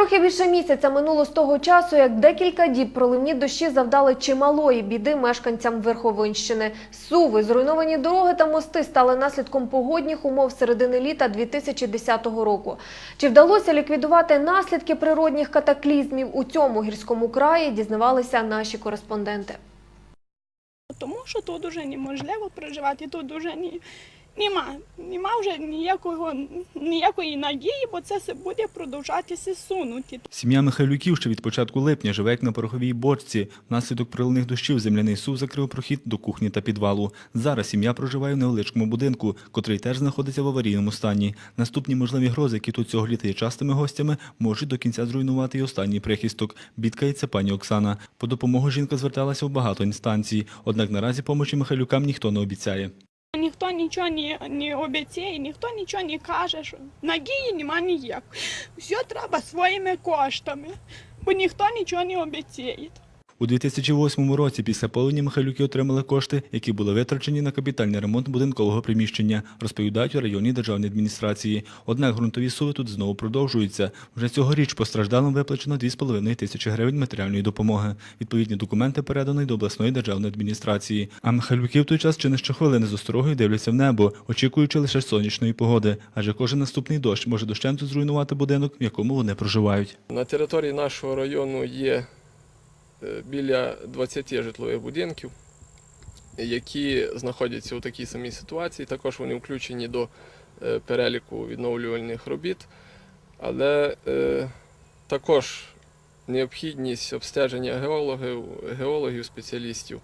Трохи більше місяця минуло з того часу, як декілька діб проливні дощі завдали чималої біди мешканцям Верховинщини. Суви, зруйновані дороги та мости стали наслідком погодних умов середини літа 2010 року. Чи вдалося ліквідувати наслідки природних катаклізмів у цьому гірському краї, дізнавалися наші кореспонденти. Тому що тут вже неможливо проживати, тут вже ні, нема, нема вже ніякого, ніякої надії, бо це все буде продовжатися сунути. Сім'я Михайлюків ще від початку липня живе як на пороховій бочці. Внаслідок приливних дощів земляний сув закрив прохід до кухні та підвалу. Зараз сім'я проживає в невеличкому будинку, котрий теж знаходиться в аварійному стані. Наступні можливі грози, які тут цього літа є частими гостями, можуть до кінця зруйнувати і останній прихисток. Бідкається пані Оксана. По допомогу жінка зверталася в багато інстанцій. Однак наразі помочі Михайлюкам ніхто не обіцяє. Нічого не, не обіцяє, ніхто нічого не каже, що надії нема ніяк. Все треба своїми коштами, бо ніхто нічого не обіцяє. У 2008 році після повені Михайлюки отримали кошти, які були витрачені на капітальний ремонт будинкового приміщення, розповідають у районній державній адміністрації. Однак ґрунтові суви тут знову продовжуються. Вже цьогоріч постраждалим виплачено 2,5 тисячі гривень матеріальної допомоги. Відповідні документи передані до обласної державної адміністрації. А Михайлюки в той час чи не щохвилини з осторогою дивляться в небо, очікуючи лише сонячної погоди. Адже кожен наступний дощ може дощенту зруйнувати будинок, в якому вони проживають. На території нашого району є біля 20 житлових будинків, які знаходяться у такій самій ситуації. Також вони включені до е, переліку відновлювальних робіт, але е, також необхідність обстеження геологів, геологів, спеціалістів